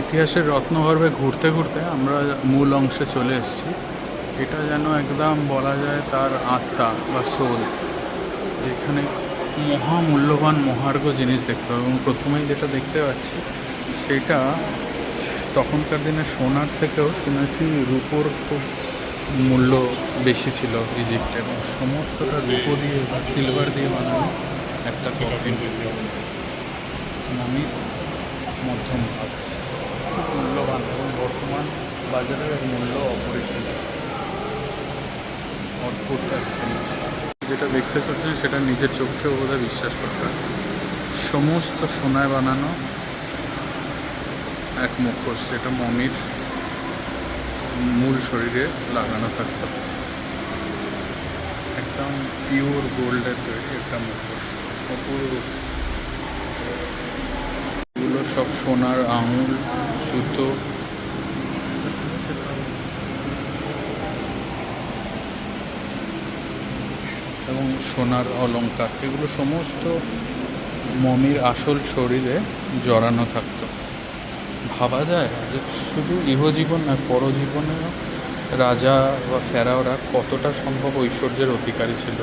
ইতিহাসের রত্নগর্ভে ঘুরতে ঘুরতে আমরা মূল অংশে চলে এসেছি। এটা যেন একদম বলা যায় তার আত্মা বা সোল যেখানে মহামূল্যবান মহার্ঘ জিনিস দেখতে হবে এবং প্রথমেই যেটা দেখতে পাচ্ছি, সেটা তখনকার দিনে সোনার থেকেও শুনেছি রূপোর খুব মূল্য বেশি ছিল ইজিপ্টে এবং সমস্তটা রূপো দিয়ে বা সিলভার দিয়ে বানানো একটা কফিন মমির মধ্যম এবং বর্তমান বাজারে মূল্য অপরিসীম। অদ্ভুত এক জিনিস। যেটা দেখতে চলছেন সেটা নিজের চোখেও বোধহয় বিশ্বাস করতে সমস্ত সোনায় বানানো এক মুখোশ, যেটা মমির মূল শরীরে লাগানো থাকতো। একদম পিওর গোল্ডের তৈরি একটা মুখোশ। অপূর্ব। এগুলো সব সোনার আঙুল, জুতো এবং সোনার অলঙ্কার এগুলো সমস্ত মমির আসল শরীরে জড়ানো থাকত। ভাবা যায় যে শুধু ইহজীবন নয় পরজীবনেও রাজা বা ফেরাওরা কতটা সম্ভব ঐশ্বর্যের অধিকারী ছিল।